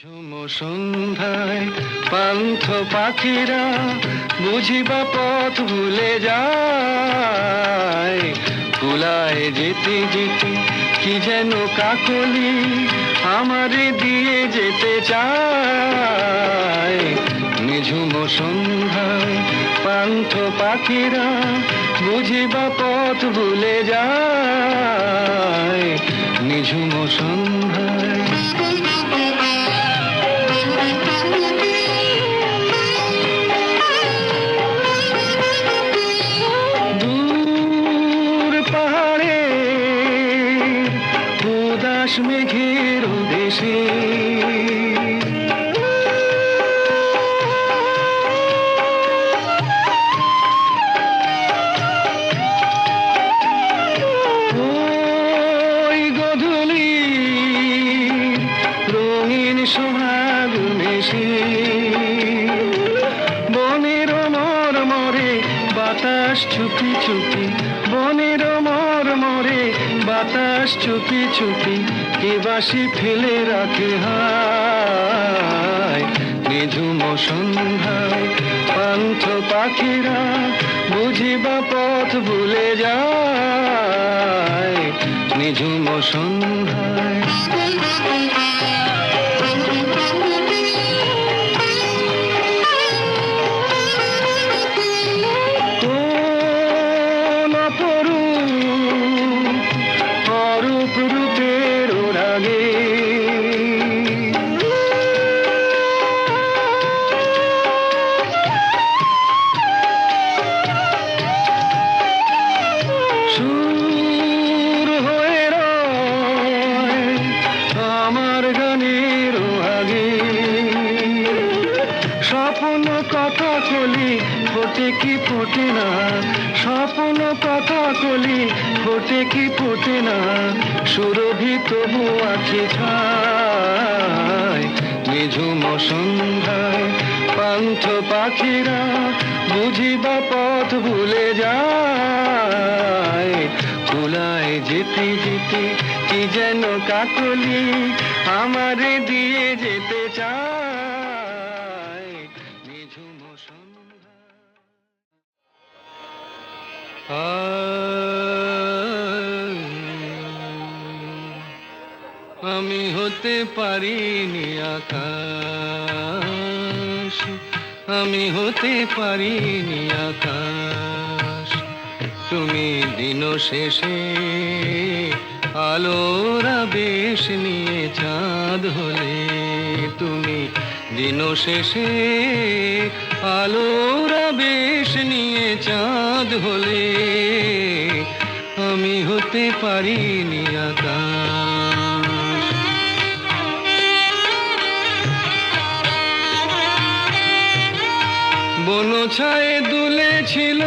ঝুম সন্ধ্যায় পান্থ পাখিরা বুঝিবা পথ ভুলে যায়। কুলায় যেতে যেতে কি যেন কাকলি আমারে দিয়ে যেতে চায়। নিঝুম সন্ধ্যায় পান্থ পাখিরা বুঝিবা পথ ভুলে যায়। নিঝুম সন্ধ্যায় চুপি চুপি কে বাসি ফেলে রাখে হায়। নিঝুম সন্ধ্যায় পান্থ পাখিরা বুঝিবা পথ ভুলে যায়। নিঝুম সন্ধ্যায় আখি ছায় নিঝুম সন্ধ্যায় পান্থ পাখিরা বুঝিবা পথ ভুলে যায়। কুলায় যেতে যেতে কি যেন কাকলি আমারে দিয়ে যেতে আমি হতে পারিনি আকাশ। তুমি দিন শেষে আলোরা বেশ নিয়ে চাঁদ হলে। তুমি দিন শেষে আলোরা বেশ নিয়ে চাঁদ হলে। আমি হতে পারিনি আকাশ। বন ছায়ে দুলেছিল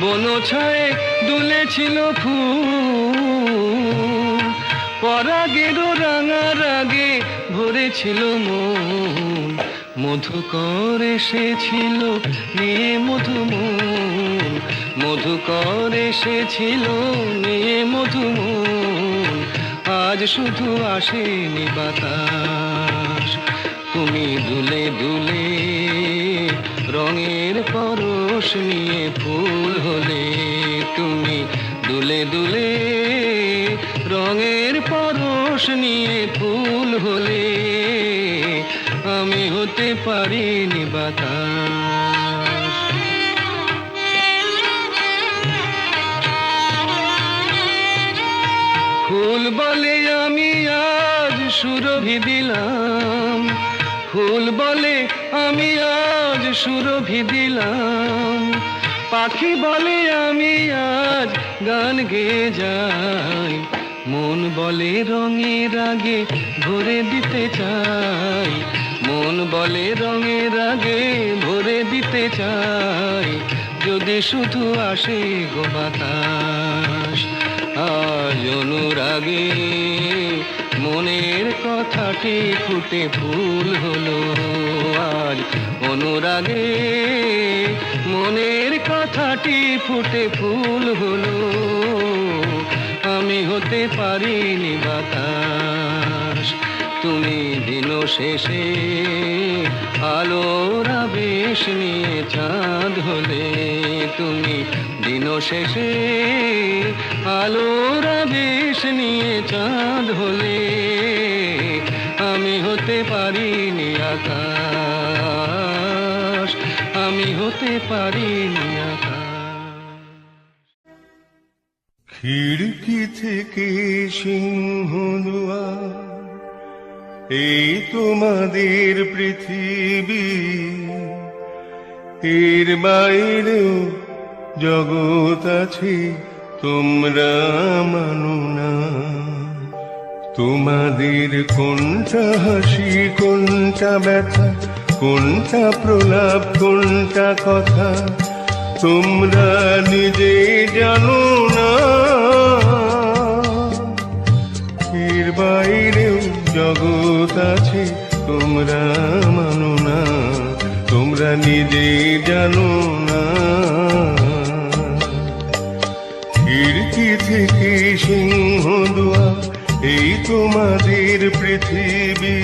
বন ছায়ে দুলেছিল ফুল। পরাগের রাঙা রাগে ভরেছিল মন। মধুকর এসেছিল নিয়ে মধুমন। মধুকর এসেছিল নিয়ে মধুমন। আজ শুধু আসেনি বাতাস। তুমি দুলে দুলে রঙের পরশ নিয়ে ফুল হলে। তুমি দুলে দুলে রঙের পরশ নিয়ে ফুল হলে। আমি হতে পারিনি বাতাস। সুরভি দিলাম। ফুল বলে আমি আজ সুরভি দিলাম। পাখি বলে আমি আজ গান গেয়ে যাই। মন বলে রঙের আগে ভরে দিতে চাই। মন বলে রঙের আগে ভরে দিতে চাই। যদি শুধু আসে গো বাতাস, আজ অনুরাগে মনের কথাটি ফুটে ভুল হলো আজ। অনুরাগে মনের কথাটি ফুটে ফুল হলো। আমি হতে হতে পারিনি বাতাস তুমি দিন শেষে আলোর আবেশ নিয়ে চাঁদ হলে তুমি দিন শেষে আলোর আবেশ নিয়ে চাঁদ হলে আমি হতে পারিনি আকাশ, আমি হতে পারিনি আকাশ। খিড়কি থেকে সিংহ দুয়ার এই তোমাদের পৃথিবী, এর বাইরেও জগৎ আছে, তোমরা মানো না। তোমাদের কোনটা হাসি, কোনটা ব্যথা, কোনটা প্রলাপ, কোনটা কথা, তোমরা নিজে জানো না। এর বাইরেও জগৎ আছে তোমরা মানো না, তোমরা নিজে জানো না। খিড়কি থেকে সিংহ দোয়া, এই তোমাদের পৃথিবী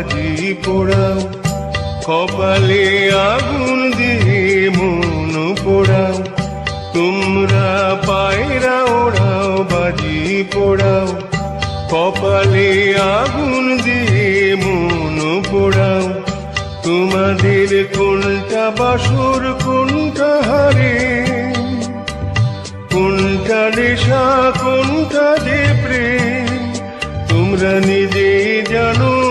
বাজি পোড়াও, কপালে আগুন দিয়ে মন পোড়াও। তোমরা পায়রা ওড়াও, বাজি পোড়াও, কপালে আগুন দিয়ে মন পোড়াও। তোমাদের কোনটা বাসর, কোনটা হারে? কোনটা নেশা, কোনটা যে প্রেম? তোমরা নিজে জানো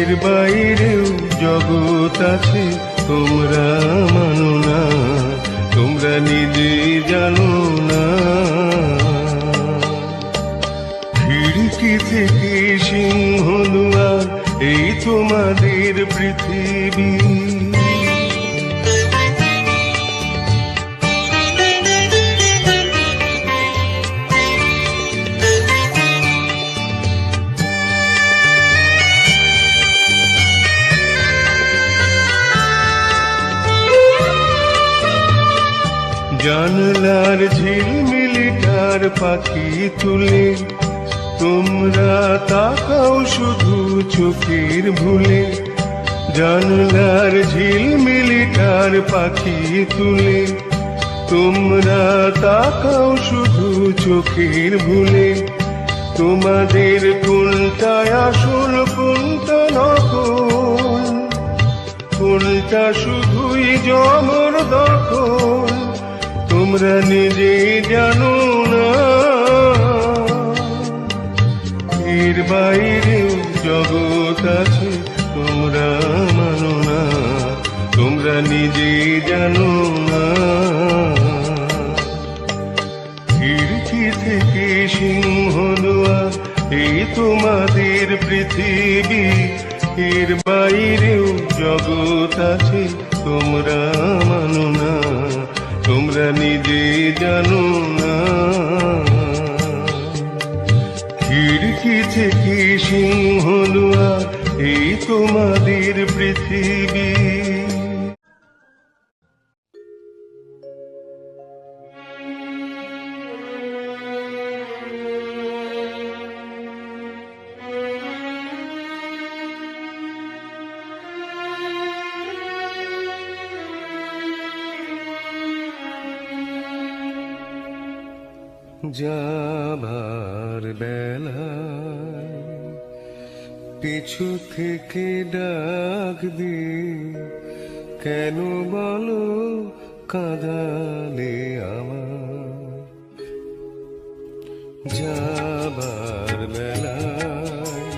এর বাইরেও জগৎ আছে, তোমরা মানো না, তোমরা নিজে জানো না। খিড়কি থেকে সিংহ এই তোমাদের পৃথিবী। ঝিলমিলিটার পাখি তুলে, তোমরা তাকাও শুধু চোখের ভুলে। জানলার ঝিলমিলিটার পাখি তুলে, তোমরা তাকাও শুধু চোখের ভুলে। তোমাদের কোনটা আসল, কোনটা নকল? কোনটা শুধুই জমর দখল? তোমরা নিজেই জানো না যাবার বেলা পিছু থেকে ডাক দি কেন বলো কাঁদালে আমার? যাবার বেলায়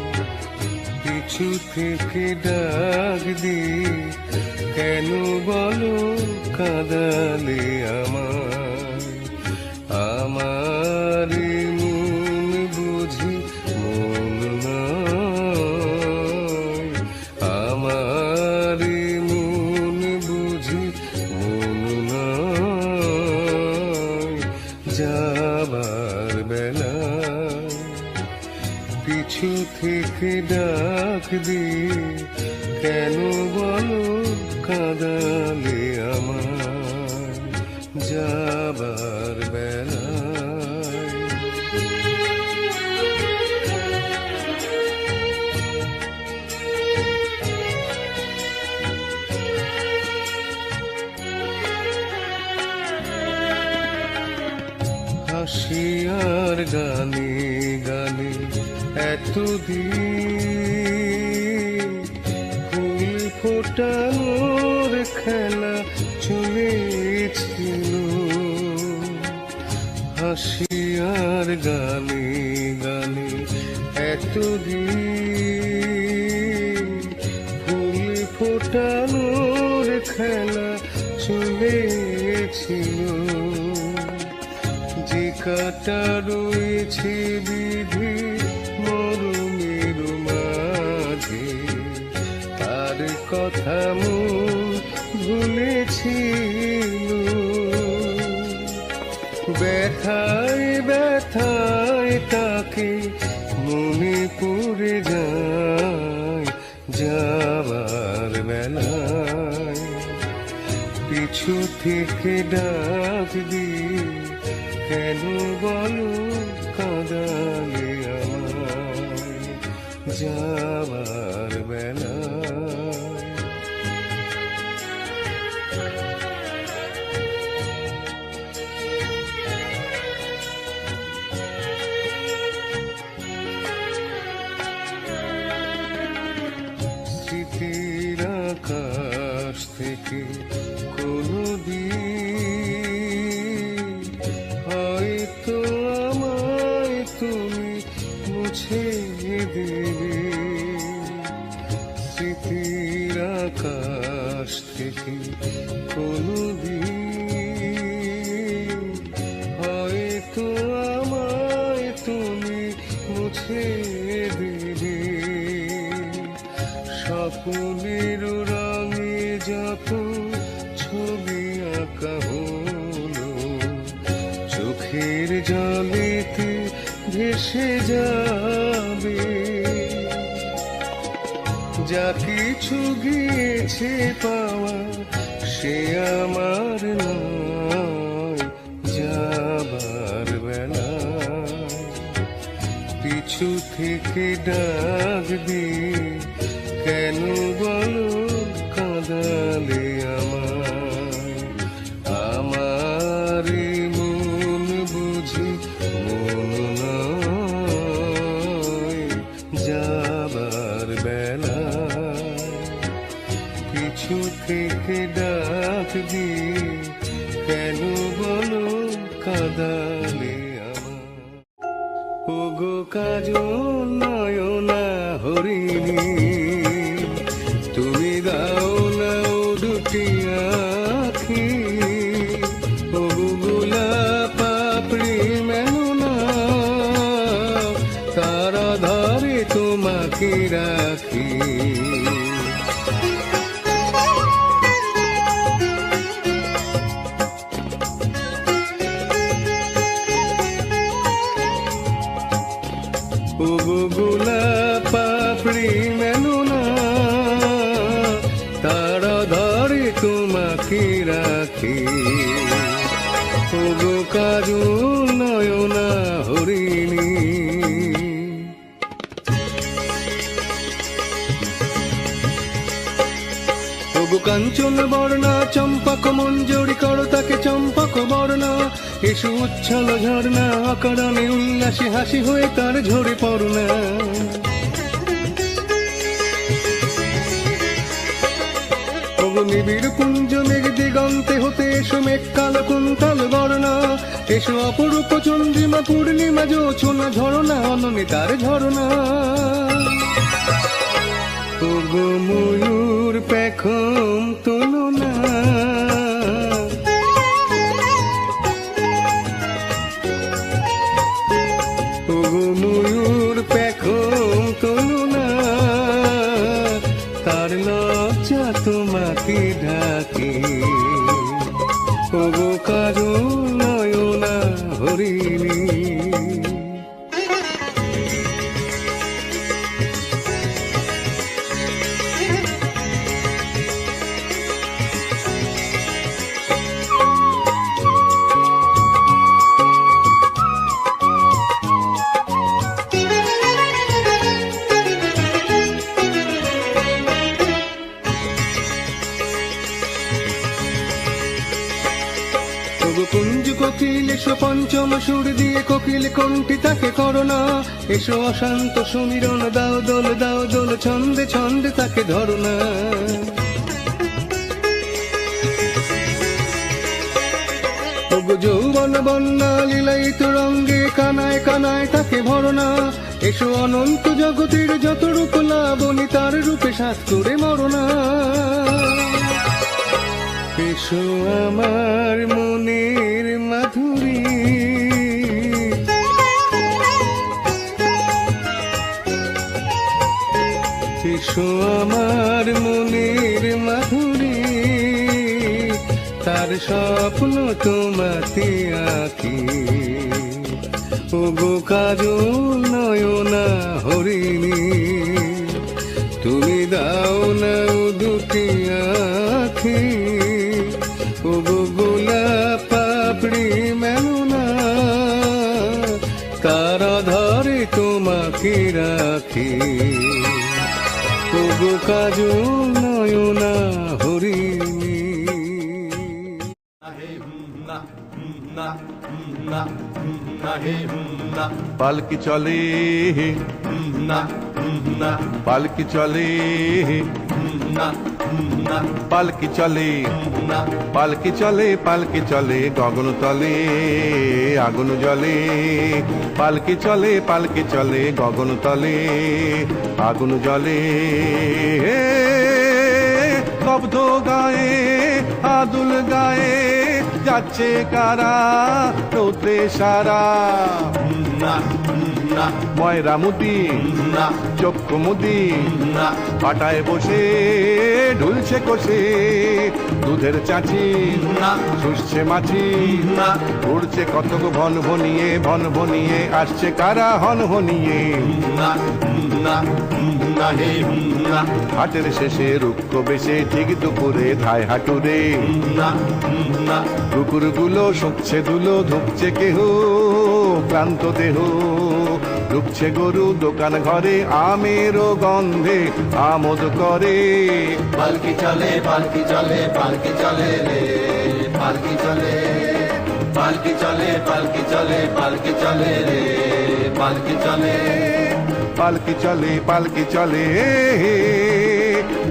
পিছু থেকে ডাক দি কেন বলো কাঁদালে আমার? থেকে ডাক দিয়ে কেন বলো কাঁদালে আমার যাবার বেলায়? হাসি গানে গানে এতদিন ফোটানোর খেলা চলেছিল। হাসি আর গানে গানে এতদিন ফুল ফোটানোর খেলা চলেছিল। যে কাটা রয়েছে থেকে ডাক দি কেন বলো কাঁদালে আমায়? যাবার মুছে স্মৃতির আকাশ থেকে কোনো দিন হয়তো আমায় তুমি মুছে দেবে। স্বপ্নের রঙে যত ছবি আঁকা হলো, চোখের জলেতে ভেসে যাবে যা কিছু গিয়েছে পাওয়া সে আমার যাবার বেলা। পিছু থেকে ডাক দিয়ে তোমাকে রাখি। ওগো কাজু নয়না হরিণী। ওগো কাঞ্চন বর্ণা, চম্পক মঞ্জুরি করো তাকে চম্পক বর্ণা। এসু উচ্ছল ঝর্ণা, অকারণে উল্লাসে হাসি হয়ে তার ঝরে পড়না। নিবিড় কুঞ্জ মেঘ দিগন্তে হতে এসো মেঘ কাল কুন্তল বর্ণা। এসো অপরূপ চন্দ্রিমা, পূর্ণিমা জোছনা ঝরনা অননে তার ঝরনা। ওগো ময়ূর পেখম ওগো ময়ূর এসো অশান্ত সমীরণ, দাও দোল দাও দোল, ছন্দে ছন্দে তাকে ধরো না। যৌবন বন্যা, লীলায়িত রঙ্গে, কানায় কানায় তাকে ভরনা এসো অনন্ত জগতের যত রূপ লাবণী, তার রূপে সাত করে মরনা এসো আমার মনের মাধুরী। এসো আমার মনের মাধুরী। তার স্বপ্ন তোমাতে আঁকি। ওগো কাজল নয়না হরিণী, তুমি দাও না দুটি আখি। ওগো গোলাপ পাপড়ি মেলো না তার ধরে তোমাকে রাখি। ওগো কাজল নয়না হরিণী পালকি চলে না পালকি চলে পালকি চলে। পালকি চলে পালকি চলে, গগন তলে, আগুন জলে পালকি চলে পালকি চলে, গগন তলে, আগুন জলে শব্দ গায়ে, আদুল গায়ে, যাচ্ছে কারা রৌদ্রে সারা। ময়রা মুদি চক্ষু মুদি পাটায় বসে ঢুলছে কষে দুধের চাচি শুষছে মাছি ঘুরছে কতক ভন ভনিয়ে ভন ভনিয়ে আসছে কারা হন হনিয়ে হাটের শেষে রুক্ষ বেশে ঠিক দুপুরে ধায় হাটুরে। কুকুরগুলো শুকছে ধুলো ধুকছে কেহ ক্লান্ত দেহ। ঢুকছে গরু দোকান ঘরে আমেরও গন্ধে আমোদ করে। পালকি চলে পালকি চলে পালকি চলে রে পালকি চলে। পালকি চলে পালকি চলে পালকি চলে রে পালকি চলে। পালকি চলে পালকি চলে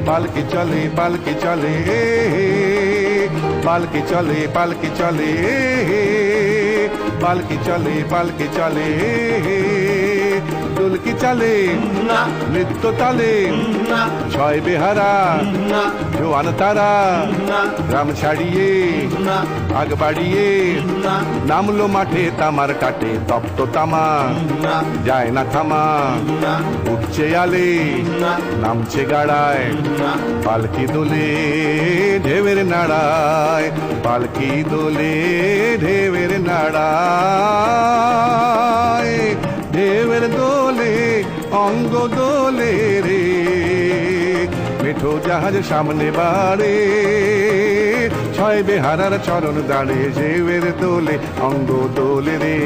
পালকি চলে পালকি চলে পালকি চলে পালকি চলে পালকি চলে পালকি চলে চলে না। নৃত্য তালে না। ছয় বেহারা না। জোয়ান তারা না। গ্রাম ছাড়িয়ে না। আগ বাড়িয়ে না। নামলো মাঠে তামার কাটে তপ্ত তামা না। যায় না থামা না। উঠছে আলে না। নামছে গাড়ায় পালকি দোলে ঢেবের নাড়ায় পালকি দোলে ঢেবের নাড়ায় ঢেবের দোলে। অঙ্গ দোলে রে মেঠো জাহাজ সামনে বাড়ে ছয় বেহারার চরণ দাঁড়ে ঢেবের দোলে অঙ্গ দোলে রে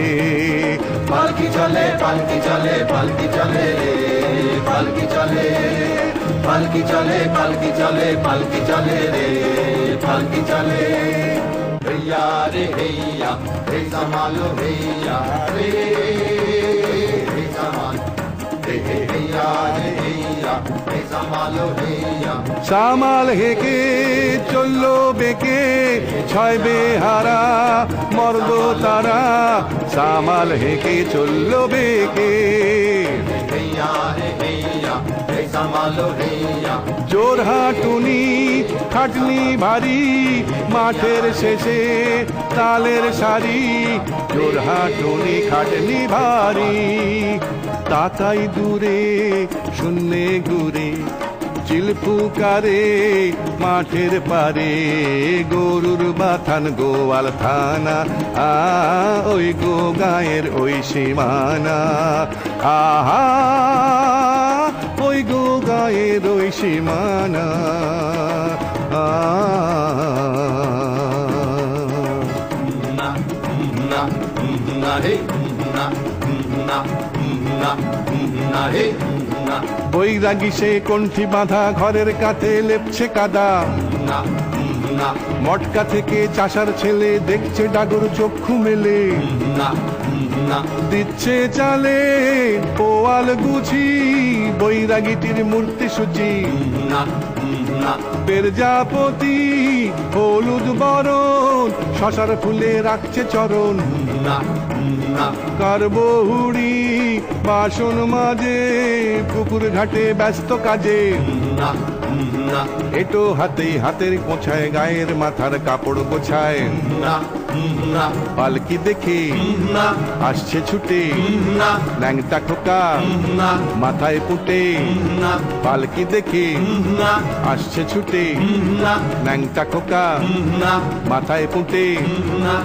পালকি চলে পালকি চলে পালকি চলে রে পালকি চলে পালকি চলে পালকি চলে পালকি চলে রে পালকি চলে हैया रे हैया रे संभालो हैया रे रे সামাল হেকে চলল বেকে, ছয় বেহারা মর্দ তারা। সামাল হেকে চলল বেকে। জোর হাটুনি, খাটনি ভারি, মাঠের শেষে তালের সারি। জোর হাটুনি, খাটনি ভারী তাকাই দূরে, শূন্যে ঘুরে, চিল ফুকারে মাঠের পারে, গরুর বাথান, গোয়াল থানা, আ, ওই গো গায়ের ওই সীমানা আহা ওই গো গায়ের ওই সীমানা, আ বৈরাগী সে কণ্ঠি বাঁধা ঘরের কাছে লেপছে কাদা। na না মটকা থেকে চাষার ছেলে দেখছে ডাগর চক্ষু মেলে। না না দিচ্ছে চালে পোয়াল গুছি বৈরাগীটির মূর্তি সূচি। না না পেরজাপতি হলুদ বরণ শশার ফুলে রাখছে চরণ। না না। কারবহুড়ি বাসন মাঝে পুকুর ঘাটে ব্যস্ত কাজে। এটো হাতে হাতের কোছায় গায়ের মাথার কাপড় গোছায়। না না। পালকি দেখে না। আসছে ছুটে। না। ল্যাংটা খোকা না। মাথায় পুটে। না। পালকি দেখে না। আসছে ছুটে। না। ল্যাংটা খোকা না। মাথায় পুটে। না।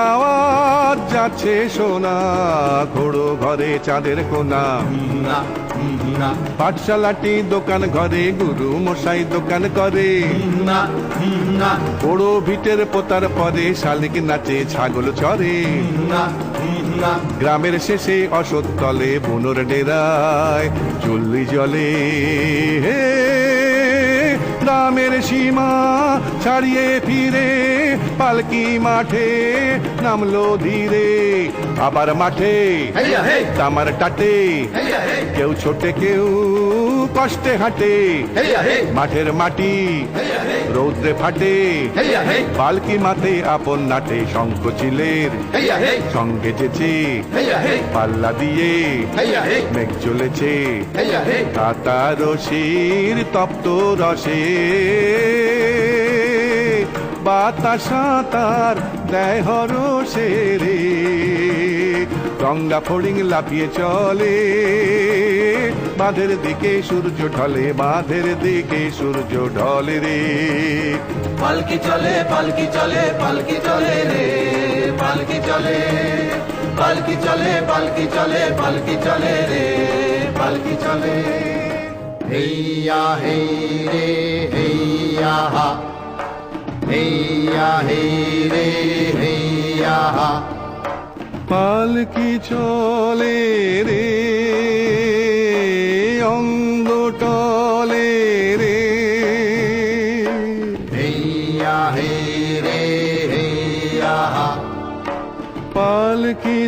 আওয়াজ যাচ্ছে সোনা। ঘোড়ো ঘরে চাঁদের কোনা। না। না পাঠশালাটি দোকান ঘরে গুরু মশাই দোকান করে। না না বড় ভিটের পোতার পরে শালিক নাচে ছাগল চরে না গ্রামের শেষে অসৎ তলে বুনোর ডেরায় চল্লি জলে। হে গ্রামের সীমা ছাড়িয়ে ফিরে পালকি মাঠে নামলো ধীরে। আবার মাঠে তামার টাটে। কেউ ছোটে কেউ কষ্টে হাঁটে। মাঠের মাটি রৌদ্রে ফাটে। পালকি মাঠে আপন নাটে শঙ্খ চিলের হেইয়া হে সঙ্গে যেছে পাল্লা দিয়ে মেঘ চলেছে কাতা রশির তপ্ত রসে। বাতাসা তার দেয় হরসে রে। গঙ্গা ফড়িং লাফিয়ে চলে। বাঁধের দিকে সূর্য ঢলে বাঁধের দিকে সূর্য ঢলে রে পালকি চলে পালকি চলে পালকি চলে রে পালকি চলে পালকি চলে পালকি চলে পালকি চলে রে পালকি চলে হেইয়া হেই রে হেইয়া হা হেইয়া হেই রে হেইয়া হা পালকি চলে রে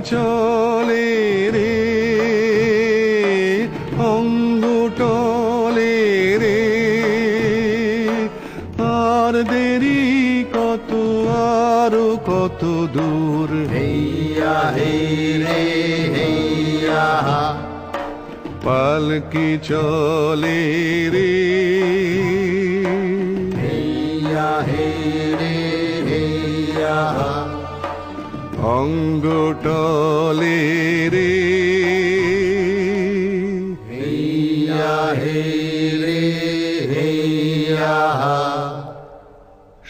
চলে রে অঙ্গ টলে রে। আর দেরি কত আরও কত দূর। হেইয়া হে রে হেইয়া। পালকি চলে রে। হেইয়া হে রে হেইয়া। হা অঙ্গ টলে রে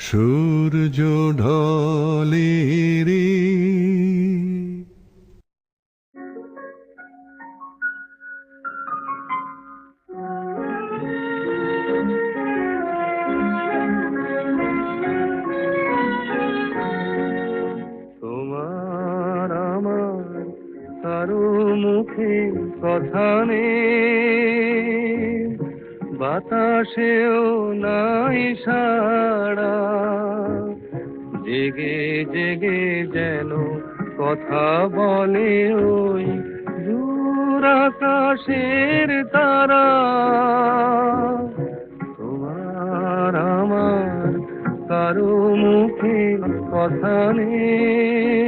সূর্য ঢলে রে নেই বাতাসেও নাই সাড়া। জেগে জেগে যেন কথা বলে ওই দূর আকাশের তারা। তোমার আমার কারও মুখে কথা নেই।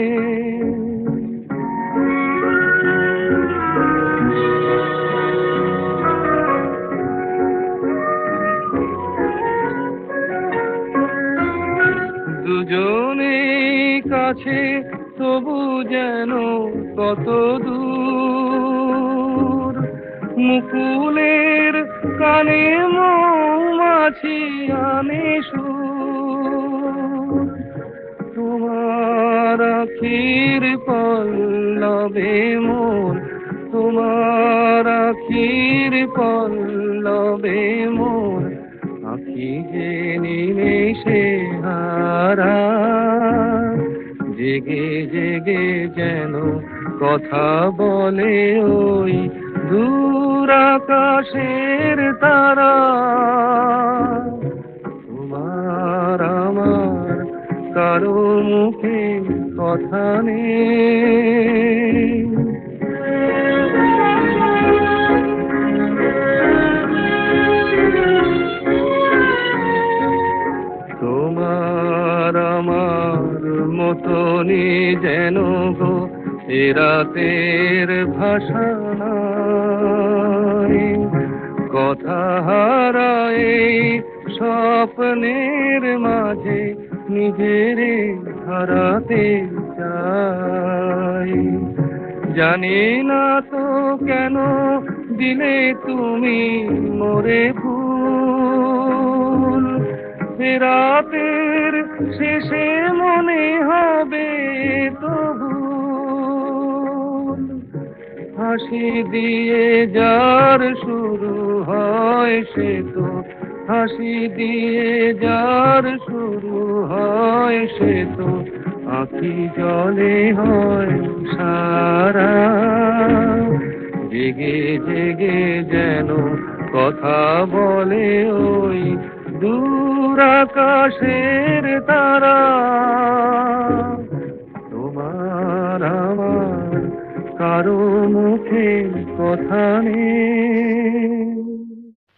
কাছে তবু যেন কত দূর। মুকুলের কানে মৌমাছি আনে তোমার আখির পল্লবে মোর তোমার আখির পল্লবে মোর আখি যে নিমেষে হারা। জেগে জেগে যেন কথা বলে ওই দূর আকাশের তারা। তোমার আমার কারও মুখে কথা নেই। মতনই যেন গো এরাতের ভাষা কথা হারায় স্বপ্নের মাঝে নিজের হারাতে চাই। জানি না তো কেন দিলে তুমি মোরে ফুল রাতের শেষে মনে হবে তবু হাসি দিয়ে যার শুরু হয় সে তো, হাসি দিয়ে যার শুরু হয় সে তো, আঁখি জলে হয় সারা, জেগে জেগে যেন কথা বলে ওই দূর আকাশের তারা। তোমার আমার কারও মুখে কথা নেই।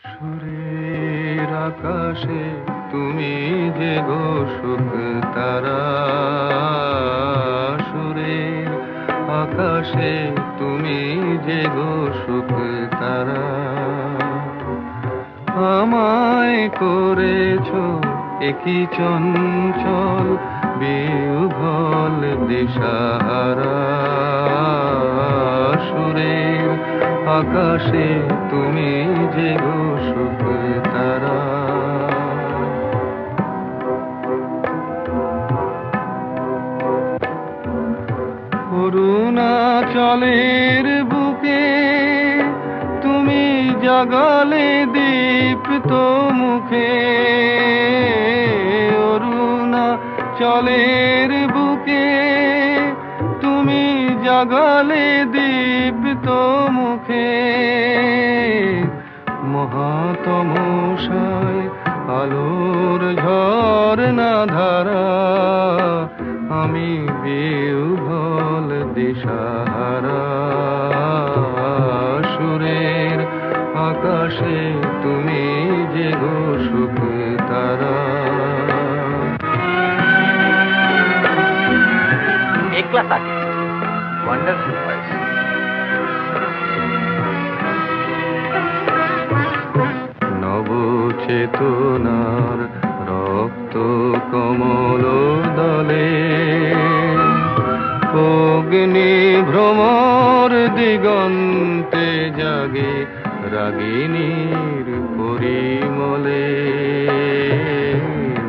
সুরের আকাশে তুমি যে গো সুখ তারা। সুরের আকাশে তুমি যে গো সুখ তারা। আমায় করেছ একই চঞ্চল বিহল দিশাহারা। সুরের আকাশে তুমি যে সুখ তারা অরুণাচলের জাগালে দীপ্ত মুখে, অরুণা চলের বুকে। তুমি জাগালে দীপ্ত মুখে মহাতমশায় আলোর ঝর্ণা ধারা। আমি বিউভল দিশাহারা। সুরের আকাশে তুমি যে গো সুখ তারা. Wonderful নবচেতনার রক্ত কমল দলে। অগ্নি ভ্রমর দিগন্তে জাগে রাগিনীর পরিমলে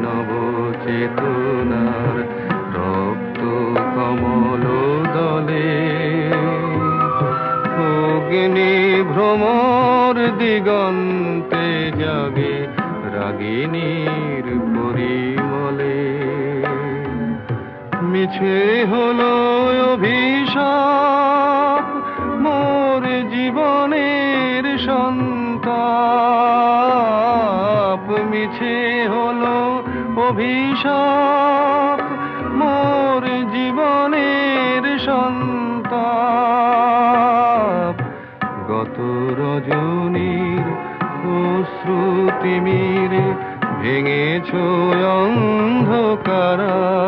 নবচেতনার রক্ত কমল দলে। অগ্নি ভ্রমর দিগন্তে জাগে রাগিনীর পরিমলে মিছে হলো অভিশাপ অভিশাপ মোর জীবনের সন্তাপ। গত রজনীর অশ্রুতি মিরে ভেঙেছ অন্ধকারা।